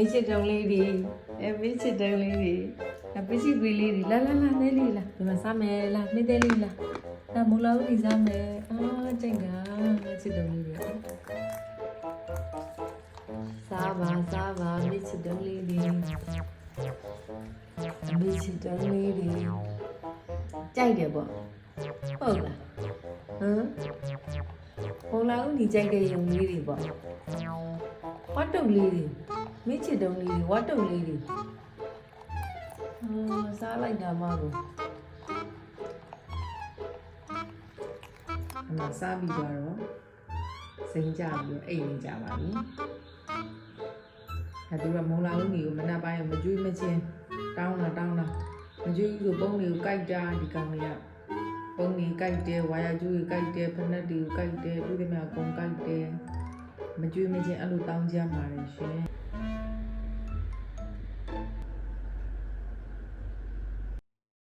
မိချစ်တုံးလေးတွေအဲမိချစ်တုံးလေးတွေအပစ္စည်းကြီးလေးတွေလာလာလာနဲလေးလာဒီမှာစားမယ်လာနှိမ့်သေးလေးလာဒါမူလာဦးဒီစားမယ်အာကြိုက်ကမိချစ်တုံးလေးတွေစားပါစားပါမိချစ်တုံးလေးတွေမိချစ်တုံးလေးတွေကြိုက်တယ်ပေါ့ဟုတ်လားဟမ်မူလာဦးဒီကြိုက်တဲ့ယုံလေးတွေပေါ့ဝတ်တုပ်လေးတွေ မိချစ်တုံးလေးတွေဝတ်တုပ်လေးတွေအာစားလိုက်တာမှကိုအမစားပြီးတော့စိန်ကြပြီးတော့အိတ်နေကြပါပြီအဲသူကမုံလာဦးကြီးကိုမနှက်ပိုင်းမကြွေးမချင်းတောင်းလာတောင်းလာမကြွေးဘူးဆိုပုံးတွေကိုကြိုက်တာဒီကောင်တွေကပုံးတွေကြိုက်တယ်ဝါရကျူးတွေကြိုက်တယ်ဖက်နှက်တွေကိုကြိုက်တယ်ပြီးသည်များအကုန်ကြိုက်တယ်မကြွေးမချင်းအဲ့လိုတောင်းကြမှာလေရှင်